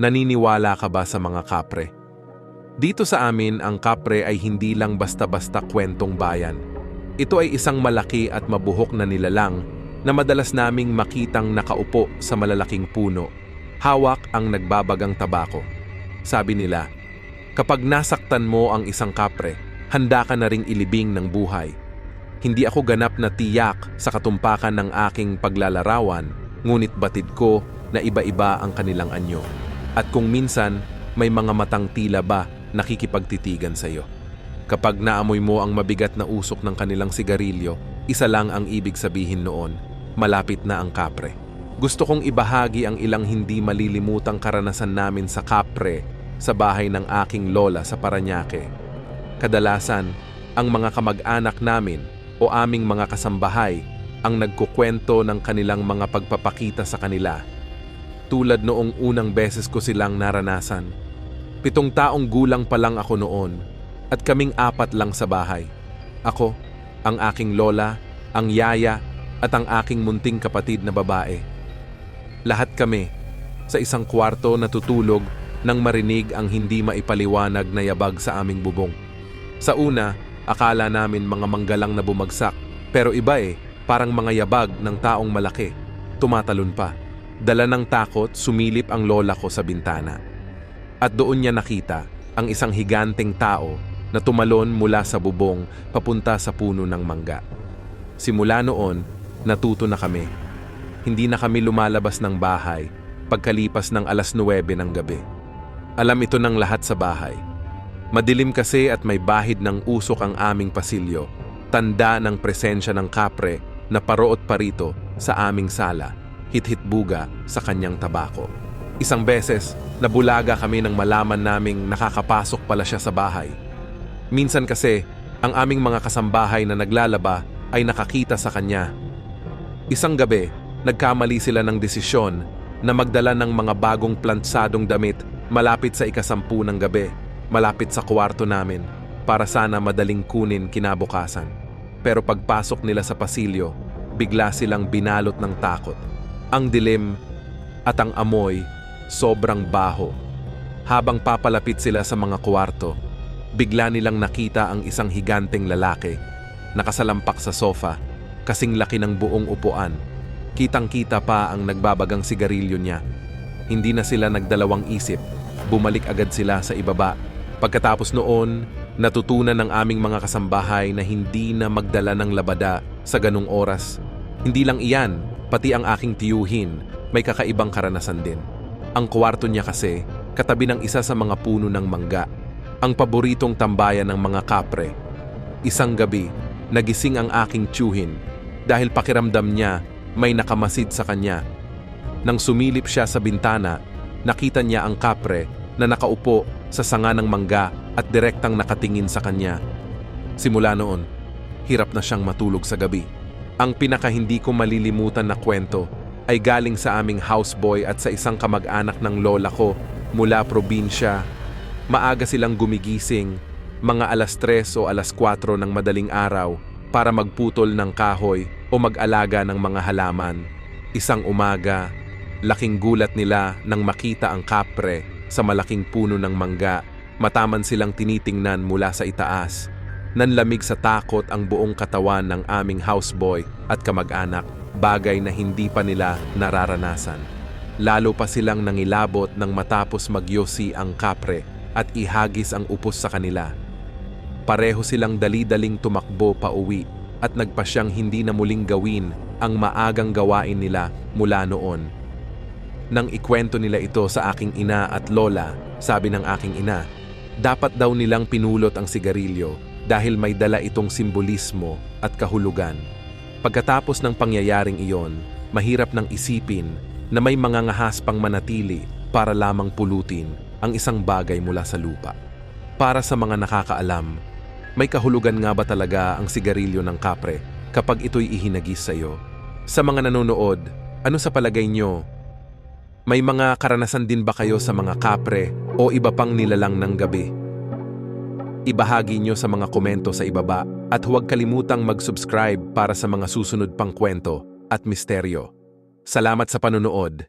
naniniwala ka ba sa mga kapre? Dito sa amin, ang kapre ay hindi lang basta-basta kwentong bayan. Ito ay isang malaki at mabuhok na nilalang na madalas naming makitang nakaupo sa malalaking puno. Hawak ang nagbabagang tabako. Sabi nila, kapag nasaktan mo ang isang kapre, handa ka na ring ilibing ng buhay. Hindi ako ganap na tiyak sa katumpakan ng aking paglalarawan, ngunit batid ko na iba-iba ang kanilang anyo. At kung minsan, may mga matang tila ba nakikipagtitigan sa iyo. Kapag naamoy mo ang mabigat na usok ng kanilang sigarilyo, isa lang ang ibig sabihin noon, malapit na ang kapre. Gusto kong ibahagi ang ilang hindi malilimutang karanasan namin sa kapre sa bahay ng aking lola sa Paranaque. Kadalasan, ang mga kamag-anak namin o aming mga kasambahay ang nagkukwento ng kanilang mga pagpapakita sa kanila. Tulad noong unang beses ko silang naranasan. Pitong taong gulang pa lang ako noon at kaming apat lang sa bahay. Ako, ang aking lola, ang yaya at ang aking munting kapatid na babae. Lahat kami sa isang kwarto natutulog nang marinig ang hindi maipaliwanag na yabag sa aming bubong. Sa una, akala namin mga manggalang na bumagsak, pero iba eh, parang mga yabag ng taong malaki. Tumatalon pa. Dala ng takot, sumilip ang lola ko sa bintana. At doon niya nakita ang isang higanteng tao na tumalon mula sa bubong papunta sa puno ng mangga. Simula noon, natuto na kami. Hindi na kami lumalabas ng bahay pagkalipas ng alas 9 ng gabi. Alam ito ng lahat sa bahay. Madilim kasi at may bahid ng usok ang aming pasilyo, tanda ng presensya ng kapre na paroot parito sa aming sala, hit-hit buga sa kanyang tabako. Isang beses, nabulaga kami nang malaman naming nakakapasok pala siya sa bahay. Minsan kasi, ang aming mga kasambahay na naglalaba ay nakakita sa kanya. Isang gabi, nagkamali sila ng desisyon na magdala ng mga bagong plantsadong damit malapit sa ikasampu ng gabi, malapit sa kwarto namin, para sana madaling kunin kinabukasan. Pero pagpasok nila sa pasilyo, bigla silang binalot ng takot. Ang dilim at ang amoy sobrang baho. Habang papalapit sila sa mga kwarto, bigla nilang nakita ang isang higanteng lalaki, nakasalampak sa sofa, kasing laki ng buong upuan. Kitang-kita pa ang nagbabagang sigarilyo niya. Hindi na sila nagdalawang isip, bumalik agad sila sa ibaba. Pagkatapos noon, natutunan ng aming mga kasambahay na hindi na magdala ng labada sa ganung oras. Hindi lang iyan, pati ang aking tiyuhin, may kakaibang karanasan din. Ang kwarto niya kasi, katabi ng isa sa mga puno ng mangga, ang paboritong tambayan ng mga kapre. Isang gabi, nagising ang aking tiyuhin dahil pakiramdam niya may nakamasid sa kanya. Nang sumilip siya sa bintana, nakita niya ang kapre na nakaupo sa sanga ng mangga at direktang nakatingin sa kanya. Simula noon, hirap na siyang matulog sa gabi. Ang pinaka hindi ko malilimutan na kwento ay galing sa aming houseboy at sa isang kamag-anak ng lola ko mula probinsya. Maaga silang gumigising, mga alas 3 o alas 4 ng madaling araw para magputol ng kahoy o mag-alaga ng mga halaman. Isang umaga, laking gulat nila nang makita ang kapre sa malaking puno ng mangga. Mataman silang tinitingnan mula sa itaas. Nanlamig sa takot ang buong katawan ng aming houseboy at kamag-anak, bagay na hindi pa nila nararanasan. Lalo pa silang nangilabot nang matapos magyosi ang kapre at ihagis ang upos sa kanila. Pareho silang dali-daling tumakbo pa uwi at nagpasyang hindi na muling gawin ang maagang gawain nila mula noon. Nang ikwento nila ito sa aking ina at lola, sabi ng aking ina, dapat daw nilang pinulot ang sigarilyo dahil may dala itong simbolismo at kahulugan. Pagkatapos ng pangyayaring iyon, mahirap nang isipin na may mga ngahas pang manatili para lamang pulutin ang isang bagay mula sa lupa. Para sa mga nakakaalam, may kahulugan nga ba talaga ang sigarilyo ng kapre kapag ito'y ihinagis sa iyo? Sa mga nanonood, ano sa palagay nyo? May mga karanasan din ba kayo sa mga kapre o iba pang nilalang ng gabi? Ibahagi nyo sa mga komento sa ibaba at huwag kalimutang mag-subscribe para sa mga susunod pang kwento at misteryo. Salamat sa panonood.